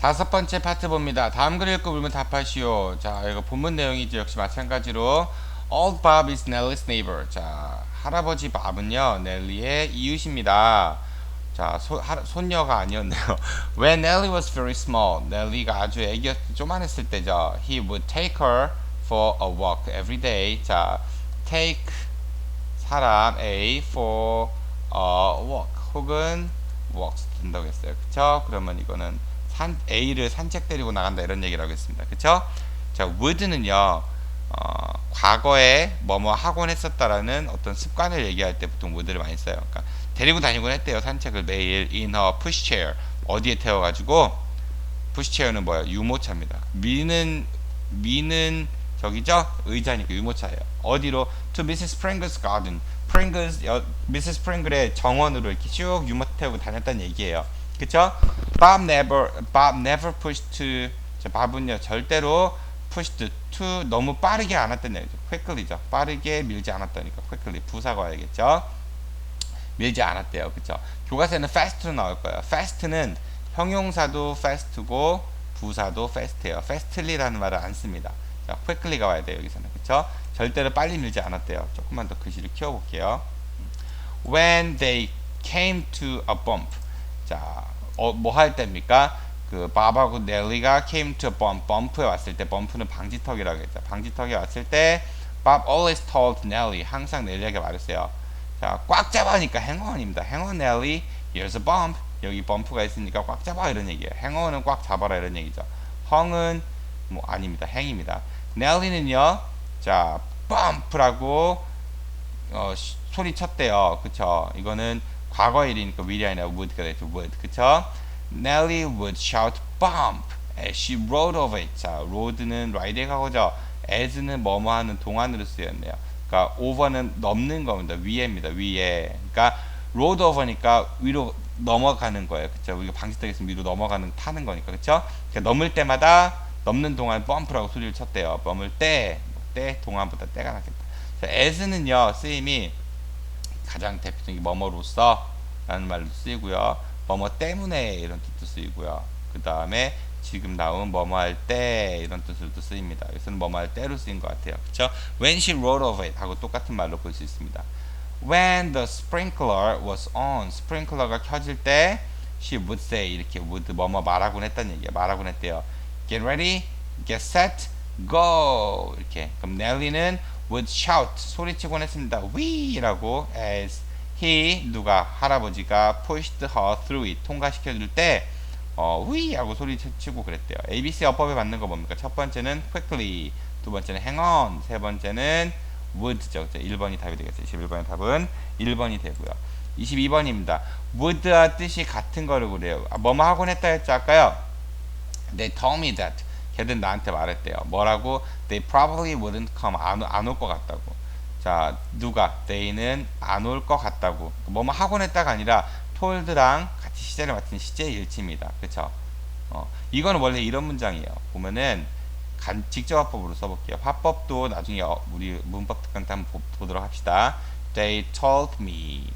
다섯 번째 파트 봅니다. 다음 글 읽고 물면 답하시오. 자, 이거 본문 내용이죠. 역시 마찬가지로 Old Bob is Nelly's neighbor. 자, 할아버지 밥은요, 넬리의 이웃입니다. 자, 소, 하, 손녀가 아니었네요. When Nelly was very small, 넬리가 아주 애기였, 조만했을 때죠. He would take her for a walk every day. 자, take 사람 A for a walk 혹은 walks 된다고 했어요. 그쵸? 그러면 이거는 산, A를 산책 데리고 나간다 이런 얘기를 하겠습니다. 그쵸? 자, would는요, 어, 과거에 뭐뭐 하곤 했었다라는 어떤 습관을 얘기할 때 보통 would를 많이 써요. 그러니까 데리고 다니곤 했대요. 산책을 매일 in her pushchair. 어디에 태워가지고 pushchair는 뭐야? 유모차입니다. 미는 미는 저기죠? 의자니까 유모차예요. 어디로? To Mrs. Pringle's garden. Pringles, 여, Mrs. Pringle의 정원으로 이렇게 쭉 유모차 태우고 다녔다는 얘기예요. 그쵸? Bob never, Bob never pushed 밥은요, 절대로 pushed to, 너무 빠르게 안 왔다는 얘기죠. quickly죠. 빠르게 밀지 않았다니까. quickly. 부사가 와야겠죠? 밀지 않았대요. 그쵸? 교과서에는 fast로 나올 거예요. fast는 형용사도 fast고, 부사도 fast예요. fastly라는 말을 안 씁니다. 자, quickly가 와야 돼요. 여기서는. 그쵸? 절대로 빨리 밀지 않았대요. 조금만 더 글씨를 키워 볼게요. When they came to a bump. 자, 어, 뭐 할 때입니까? 그 바바하고 넬리가 came to bump. 범프에 왔을 때, 범프는 방지턱이라고 했죠. 방지턱에 왔을 때, Bob always told Nelly. 항상 넬리에게 말했어요. 자, 꽉 잡아니까 행어원입니다. 행어원 넬리, here's a bump. 여기 범프가 있으니까 꽉 잡아 이런 얘기예요. 행어원은 꽉 잡아라 이런 얘기죠. 헝은 뭐 아닙니다. 행입니다. 넬리는요. 자, bump라고 어, 시- 소리 쳤대요. 그쵸? 이거는 과거 일이니까 will이 아니라 would가 되죠. would. 그쵸? Nelly would shout bump as she rode over it. 자, road는 ride의 과거죠. as는 뭐뭐 하는 동안으로 쓰였네요. 그러니까 over는 넘는 겁니다. 위에입니다. 위에. 그러니까 road over니까 위로 넘어가는 거예요. 그쵸? 우리가 방지턱에서 위로 넘어가는 타는 거니까. 그쵸? 그러니까 넘을 때마다 넘는 동안 bump라고 소리를 쳤대요. 넘을 때, 때 동안보다 때가 낫겠다. 자, as는요 쓰임이 가장 대표적인 뭐뭐로서 라는 말로 쓰이고요. 뭐뭐 때문에 이런 뜻도 쓰이고요. 그 다음에 지금 나온 뭐뭐 할 때 이런 뜻으로도 쓰입니다. 여기서는 뭐뭐 할 때로 쓰인 것 같아요. 그쵸? When she wrote of it 하고 똑같은 말로 볼 수 있습니다. When the sprinkler was on 스프링클러가 켜질 때 she would say 이렇게 would 뭐뭐 말하곤 했다는 얘기야 말하곤 했대요. Get ready get set go. 이렇게. 그럼 넬리는 would shout. 소리치곤 했습니다. we라고 as he 누가 할아버지가 pushed her through it. 통과시켜 줄 때 어, we 하고 소리치고 그랬대요. ABC 어법에 맞는 거 뭡니까? 첫 번째는 quickly. 두 번째는 hang on. 세 번째는 would죠. 1번이 답이 되겠어요 21번의 답은 1번이 되고요. 22번입니다. would와 뜻이 같은 거를 그래요. 아, 뭐뭐 하곤 했다 했죠 아까요? They told me that. 걔들 나한테 말했대요. 뭐라고? They probably wouldn't come. 안 올 것 같다고. 자, 누가? They는 안 올 것 같다고. 뭐뭐 하곤 했다가 아니라 told랑 같이 시제를 맡은 시제 일치입니다. 그쵸? 어, 이거는 원래 이런 문장이에요. 보면은 간, 직접 화법으로 써볼게요. 화법도 나중에 어, 우리 문법 특강 때 한번 보, 보도록 합시다. They told me.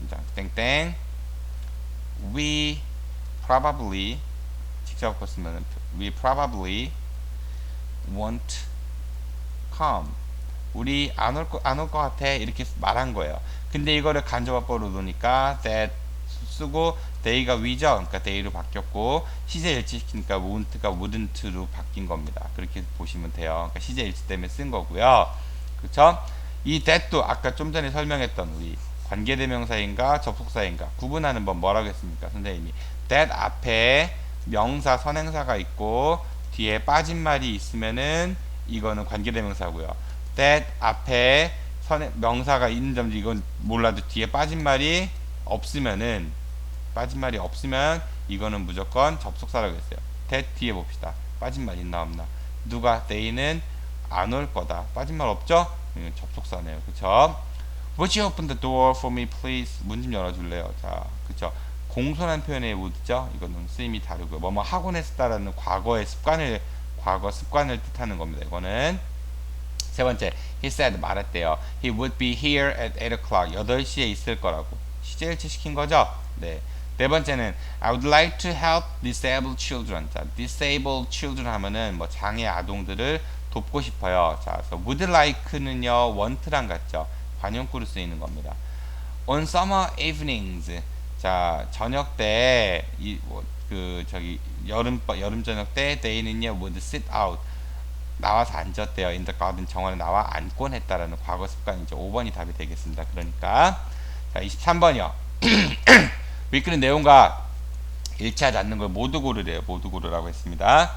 문장 땡땡. We probably 직접 바꿨으면 we probably won't come. 우리 안 올 거 안올것 같아 이렇게 말한 거예요. 근데 이거를 간접화법으로 놓으니까 that 쓰고 they가 위죠. 그러니까 they로 바뀌었고 시제 일치시키니까 won't가 wouldn't로 바뀐 겁니다. 그렇게 보시면 돼요. 그러니까 시제 일치 때문에 쓴 거고요. 그렇죠? 이 that도 아까 좀 전에 설명했던 우리 관계대명사인가 접속사인가 구분하는 법 뭐라고 했습니까? 선생님이 that 앞에 명사 선행사가 있고 뒤에 빠진 말이 있으면은 이거는 관계대명사고요. that 앞에 선행, 명사가 있는 점 이건 몰라도 뒤에 빠진 말이 없으면은 빠진 말이 없으면 이거는 무조건 접속사라고 했어요. that 뒤에 봅시다. 빠진 말 있나 없나? 누가 they는 안 올 거다. 빠진 말 없죠? 이건 접속사네요. 그쵸? Would you open the door for me, please? 문 좀 열어줄래요? 자, 그쵸? 공손한 표현의 would죠. 이거는 쓰임이 다르고 뭐뭐 하곤 했다라는 과거의 습관을 과거 습관을 뜻하는 겁니다. 이거는 세 번째, he said 말했대요. He would be here at 8 o'clock. 8시에 있을 거라고. 시제 일치 시킨 거죠? 네. 네 번째는 I would like to help disabled children. 자, disabled children 하면은 뭐 장애 아동들을 돕고 싶어요. 자, 그래서 would like는요 want랑 같죠. 관용구로 쓰이는 겁니다. On summer evenings. 자, 저녁 때이그 저기 여름 여름 저녁 때 they는요 would sit out. 나와서 앉았대요. the garden 정원에 나와 앉곤 했다라는 과거 습관이죠. 5번이 답이 되겠습니다. 그러니까 자, 23번이요. 위크는 내용과 일치하지 않는 걸 모두 고르래요. 모두 고르라고 했습니다.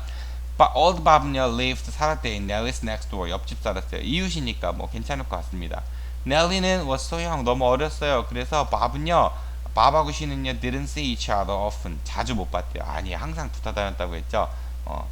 But old Bob는요, lived 살았대요. in Nellie's next door. 옆집 살았어요. 이웃이니까 뭐 괜찮을 것 같습니다. 넬리는 was so young. 너무 어렸어요. 그래서 밥은요, 씨는요, didn't see each other often. 자주 못 봤대요. 아니, 항상 붙어 다녔다고 했죠. 어.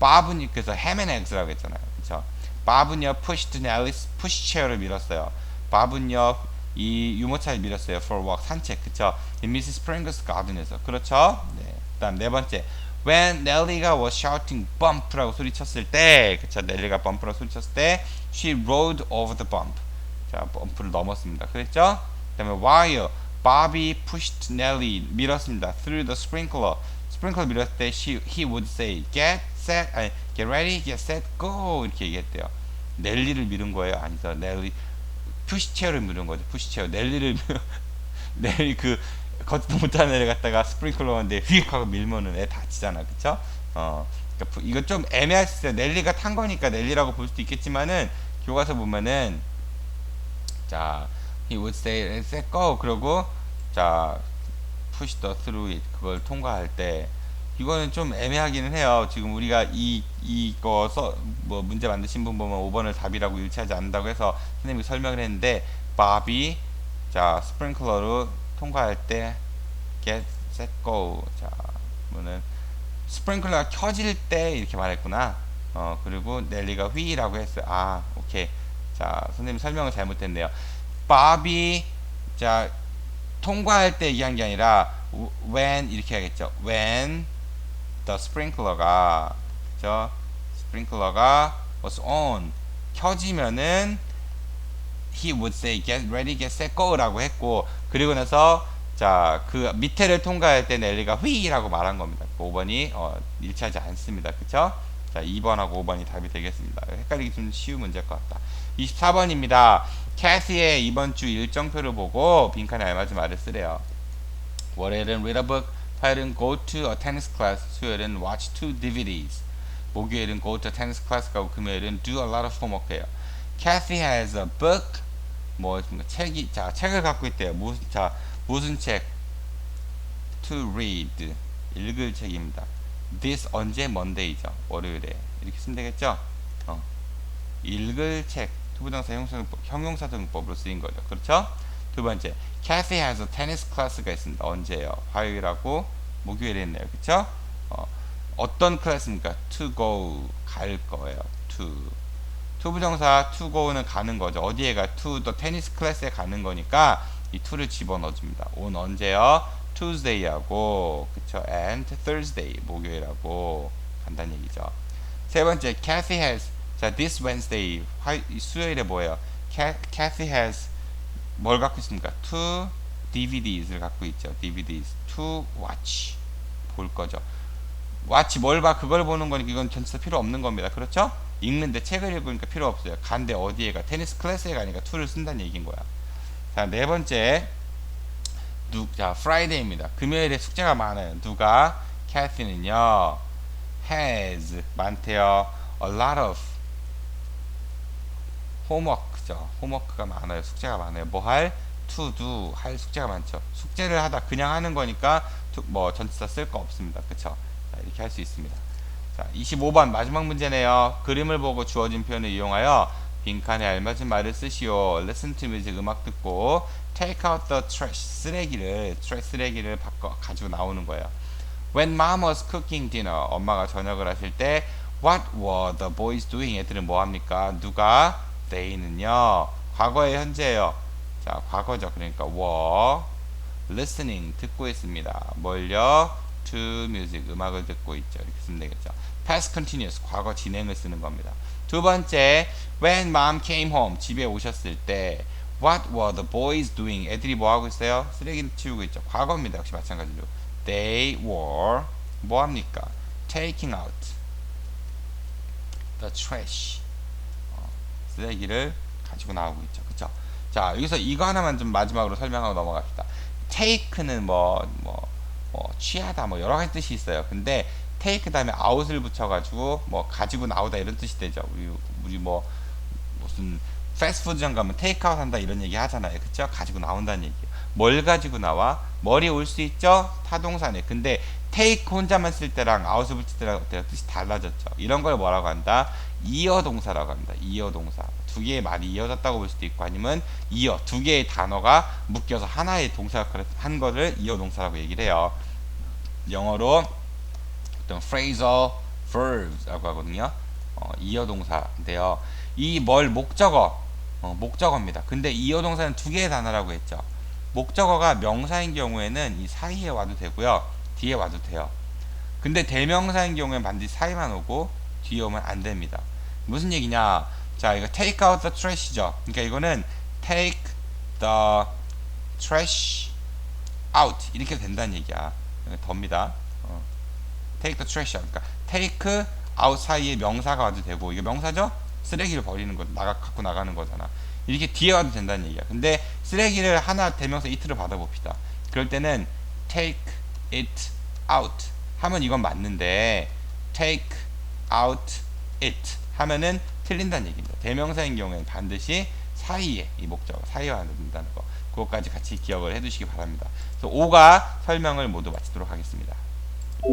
밥은 그래서 eggs라고 했잖아요. 그쵸? 밥은요, pushed Nellie's pushchair를 밀었어요. 밥은요, 이 유모차를 밀었어요. for walk 산책 그쵸? in Mrs. Pringle's garden에서 그렇죠? 네. 그 다음 네 번째 when Nelly가 was shouting bump라고 소리쳤을 때 그쵸? 넬리가 bump라고 소리쳤을 때 she rode over the bump 자 범프를 넘었습니다. 그랬죠? 그 다음에 while Bobby pushed Nelly 밀었습니다. through the sprinkler 스프링클러 밀었을 때 she, he would say get set 아니 get ready get set go 이렇게 얘기했대요. 넬리를 밀은 거예요. 아니죠. 넬리 푸시체어를 밀은 거죠. 푸시체어. 넬리를 넬리 그 걷지도 못하는 애를 갖다가 스프링클러인데 휙 하고 밀면은 애 다치잖아. 그쵸? 어. 그러니까 이거 좀 애매할 수 있어요. 넬리가 탄 거니까 넬리라고 볼 수도 있겠지만은 교과서 보면은 자 he would say let's go 그러고 자 push the through it 그걸 통과할 때 이거는 좀 애매하기는 해요. 지금 우리가 이 이거 써뭐 문제 만드신 분 보면 5번을 답이라고 일치하지 않는다고 해서 선생님이 설명을 했는데 바비 자 스프링클러로 통과할 때 get set go 자 뭐는 스프링클러가 켜질 때 이렇게 말했구나. 어 그리고 넬리가 휘라고 했어요. 아 오케이 자 선생님 설명을 잘못했네요. 바비 자 통과할 때 얘기한 게 아니라 when 이렇게 하겠죠. when the sprinkler가 저 sprinkler가 was on 켜지면은 he would say get ready get set go라고 했고 그리고 나서 자 그 밑에를 통과할 때 넬리가 휘라고 말한 겁니다. 5번이 어, 일치하지 않습니다. 그쵸? 자 2번하고 5번이 답이 되겠습니다. 헷갈리기 좀 쉬운 문제일 것 같다. 24번입니다. 캐시의 이번 주 일정표를 보고 빈칸에 알맞은 말을 쓰래요. 월요일은 read a book, 화요일은 go to a tennis class, 수요일은 watch two DVDs, 목요일은 go to tennis class 가고 금요일은 do a lot of homework해요. Kathy has a book, 뭐 책이 자 책을 갖고 있대요. 무슨 자 무슨 책? To read, 읽을 책입니다. This 언제 Monday죠? 월요일에 이렇게 쓰면 되겠죠? 어. 읽을 책 투부정사 형용사등법, 형용사 등법으로 쓰인 거죠. 그렇죠? 두 번째, Kathy has a tennis class가 있습니다. 언제요? 화요일하고 목요일에 있네요. 그쵸? 어, 어떤 클래스입니까? To go, 갈 거예요. To. 투부정사 to go는 가는 거죠. 어디에 가? To the tennis class에 가는 거니까 이 to를 집어넣어줍니다. 온 언제요? Tuesday하고 그쵸? And Thursday, 목요일하고 간다는 얘기죠. 세 번째, Kathy has 자, this Wednesday 화, 수요일에 뭐예요? Kathy has 뭘 갖고 있습니까? two DVDs를 갖고 있죠. DVDs to watch 볼 거죠. watch 뭘 봐? 그걸 보는 거니까 이건 전체 필요 없는 겁니다. 그렇죠? 읽는데 책을 읽으니까 필요 없어요. 간데 어디에 가? 테니스 클래스에 가니까 to를 쓴다는 얘기인 거야. 자, 네 번째 누, 자, Friday입니다. 금요일에 숙제가 많아요. 누가? Kathy는요. has 많대요. a lot of 홈워크죠. 홈워크가 많아요. 숙제가 많아요. 뭐 할? to do 할 숙제가 많죠. 숙제를 하다 그냥 하는 거니까 뭐 전치사 쓸 거 없습니다. 그쵸? 자, 이렇게 할 수 있습니다. 자, 25번 마지막 문제네요. 그림을 보고 주어진 표현을 이용하여 빈칸에 알맞은 말을 쓰시오. listen to music 음악 듣고 take out the trash 쓰레기를 trash 쓰레기를 바꿔 가지고 나오는 거예요. When mom was cooking dinner 엄마가 저녁을 하실 때 what were the boys doing 애들은 뭐 합니까? 누가 they는요 과거의 현재예요. 자 과거죠. 그러니까 were listening 듣고 있습니다. 뭘요? to music 음악을 듣고 있죠. 이렇게 쓰면 되겠죠. past continuous 과거 진행을 쓰는 겁니다. 두 번째 when mom came home 집에 오셨을 때 What were the boys doing? 애들이 뭐 하고 있어요? 쓰레기 치우고 있죠. 과거입니다. 역시 마찬가지로. They were 뭐 합니까? Taking out the trash. 어, 쓰레기를 가지고 나오고 있죠. 그쵸? 자, 여기서 이거 하나만 좀 마지막으로 설명하고 넘어갑시다. take는 뭐, 뭐, 뭐, 취하다, 뭐, 여러 가지 뜻이 있어요. 근데, take 다음에 out을 붙여가지고, 뭐, 가지고 나오다 이런 뜻이 되죠. 우리, 우리 뭐, 무슨, 패스트푸드점 가면 테이크아웃 한다 이런 얘기 하잖아요. 그쵸? 가지고 나온다는 얘기예요. 뭘 가지고 나와? 머리 올 수 있죠? 타동사네. 근데 take 혼자만 쓸 때랑 out을 붙일 때랑 때랑 뜻이 달라졌죠. 이런 걸 뭐라고 한다? 이어 동사라고 합니다. 이어 동사. 두 개의 말이 이어졌다고 볼 수도 있고 아니면 이어 두 개의 단어가 묶여서 하나의 동사 역할을 한 거를 이어 동사라고 얘기를 해요. 영어로 어떤 phrasal verbs라고 하거든요. 어, 이어 동사인데요. 이 뭘 목적어 어, 목적어입니다. 근데 이어 동사는 두 개의 단어라고 했죠. 목적어가 명사인 경우에는 이 사이에 와도 되고요. 뒤에 와도 돼요. 근데 대명사인 경우에는 반드시 사이만 오고 뒤에 오면 안 됩니다. 무슨 얘기냐? 자, 이거 take out the trash죠. 그러니까 이거는 take the trash out 이렇게 된다는 얘기야. 덥니다. 어. take the trash. 그러니까 take out 사이에 명사가 와도 되고 이게 명사죠? 쓰레기를 버리는 거 나가 갖고 나가는 거잖아. 이렇게 뒤에 와도 된다는 얘기야. 근데 쓰레기를 하나 대명사 이트를 받아봅시다. 그럴 때는 take it out 하면 이건 맞는데 take out it 하면은 틀린다는 얘기입니다. 대명사인 경우에는 반드시 사이에 이 목적어 사이에 와야 된다는 거. 그것까지 같이 기억을 해두시기 바랍니다. 그래서 5가 설명을 모두 마치도록 하겠습니다.